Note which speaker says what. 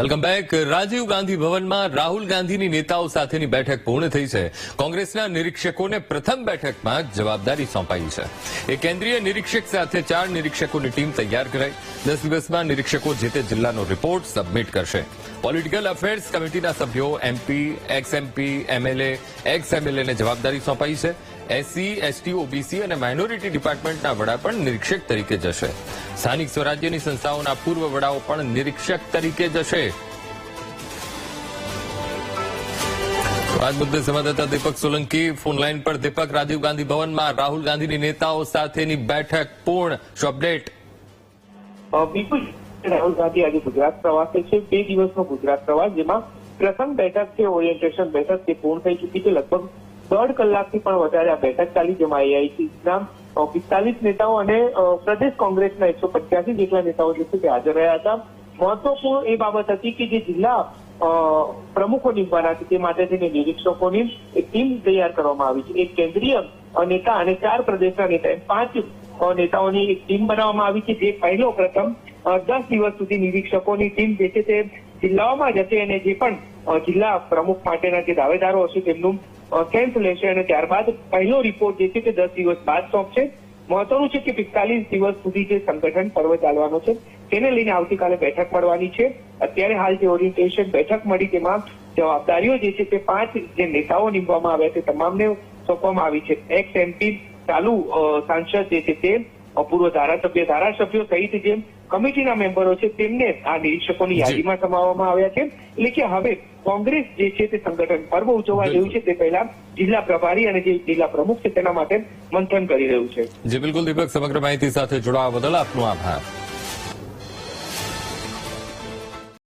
Speaker 1: Welcome back. Rajiv Gandhi ભવનમાં રાહુલ ગાંધીની નેતાઓ સાથેની બેઠક પૂર્ણ થઈ છે. કોંગ્રેસના નિરીક્ષકોને પ્રથમ બેઠકમાં જવાબદારી સોંપાઈ છે. એ કેન્દ્રીય નિરીક્ષક સાથે ચાર નિરીક્ષકોની ટીમ તૈયાર કરાઈ. દસ દિવસમાં નિરીક્ષકો જે તે જિલ્લાનો રિપોર્ટ સબમિટ કરશે. પોલિટિકલ અફેર્સ કમિટીના સભ્યો MP ex MP MLA ex એમએલએને જવાબદારી સોંપાઈ છે. એસસી, એસટી, ઓબીસી અને માઇનોરિટી ડિપાર્ટમેન્ટના વડા પણ નિરીક્ષક તરીકે જશે. સ્થાનિક સ્વરાજ્યની સંસ્થાઓના પૂર્વ વડાઓ પણ નિરીક્ષક તરીકે જશે. આજ મુદ્દે સંવાદદાતા દીપક સોલંકી ફોનલાઈન પર. દીપક, રાજીવ ગાંધી ભવનમાં રાહુલ ગાંધીની નેતાઓ સાથેની બેઠક પૂર્ણ. અપડેટ?
Speaker 2: રાહુલ ગાંધી આજે ગુજરાત પ્રવાસે છે. બે દિવસનો ગુજરાત પ્રવાસ, જેમાં પ્રથમ બેઠક છે ઓરિએન્ટેશન બેઠક તે પૂર્ણ થઈ ચૂકી છે. લગભગ દોઢ કલાકથી પણ વધારે આ બેઠક ચાલી જેમાં એઆઈસીના પિસ્તાલીસ નેતાઓ અને પ્રદેશ કોંગ્રેસના એકસો પચાસી જેટલા નેતાઓ જે છે તે હાજર રહ્યા હતા. મહત્વપૂર્ણ એ બાબત હતી કે જે જિલ્લા પ્રમુખો નીમવાના છે તે માટે થઈને નિરીક્ષકોની એક ટીમ તૈયાર કરવામાં આવી છે. એક કેન્દ્રીય નેતા અને ચાર પ્રદેશના નેતા, એમ પાંચ નેતાઓની એક ટીમ બનાવવામાં આવી છે. જે પહેલો પ્રથમ દસ દિવસ સુધી નિરીક્ષકોની ટીમ જે છે તે જિલ્લાઓમાં જશે અને જે પણ જિલ્લા પ્રમુખ માટેના જે દાવેદારો હશે તેમનું કેમ્પ લેશે અને ત્યારબાદ પહેલો રિપોર્ટ જે છે તે દસ દિવસ બાદ સોંપશે. મહત્વનું છે કે પિસ્તાલીસ દિવસ સુધી જે સંગઠન પર્વ ચાલવાનો છે, તેને લઈને આવતીકાલે બેઠક મળવાની છે. અત્યારે હાલ જે ઓરિએન્ટેશન બેઠક મળી તેમાં જવાબદારીઓ જે છે તે પાંચ જે નેતાઓ નીમવામાં આવ્યા છે તમામને સોંપવામાં આવી છે. એક્સ એમપી ચાલુ સાંસદ જે છે તે પૂર્વ ધારાસભ્ય, ધારાસભ્યો સહિત જે કમિટીના મેમ્બરો છે તેમને આ નિરીક્ષકોની યાદીમાં સમાવવામાં આવ્યા છે. એટલે કે હવે કોંગ્રેસ જે છે તે સંગઠન પર્વ ઉજવવા જેવું છે તે પહેલા જિલ્લા પ્રભારી અને જે જિલ્લા પ્રમુખ છે તેના માટે મંથન કરી રહ્યું છે.
Speaker 1: જી બિલકુલ દીપક સમગ્ર માહિતી સાથે જોડાવા બદલ આપનો આભાર.